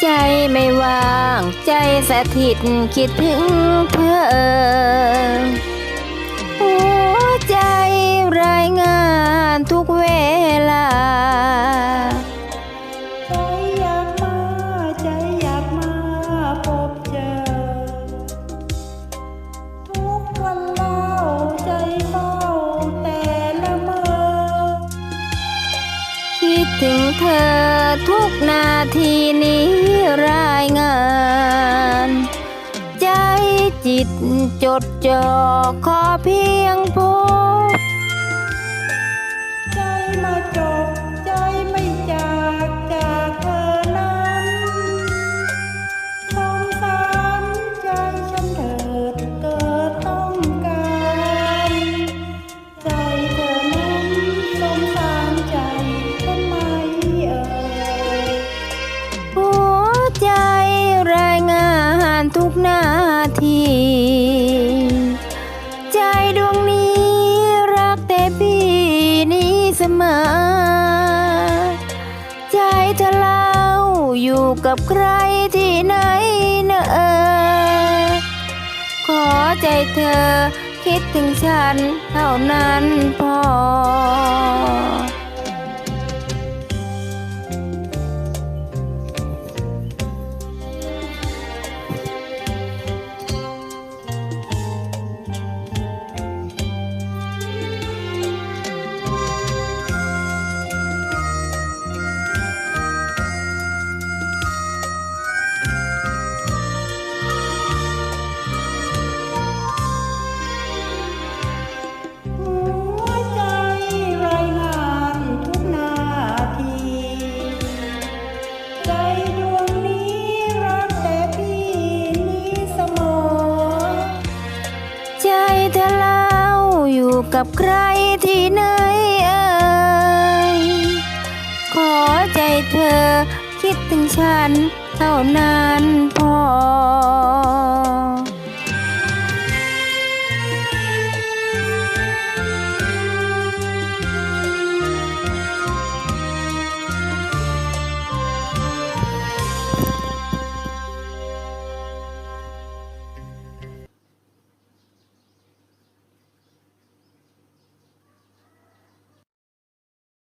ใจไม่ว่างใจสถิตคิดถึงเธอหัวใจรายงานทุกเวลา ใจอยากมาใจอยากมาพบเจอ ทุกวันเล่าใจเฝ้าแต่ละเมื่อคิดถึงเธอทุกนาทีนี้ รายงาน ใจจิตจดจ่อขอเพียงพ ใจเธอเล่าอยู่กับใครที่ไหนเนอะขอใจเธอคิดถึงฉันเท่านั้น กับใครที่ไหนเอ่ยขอใจเธอคิดถึงฉันเท่านั้นพอ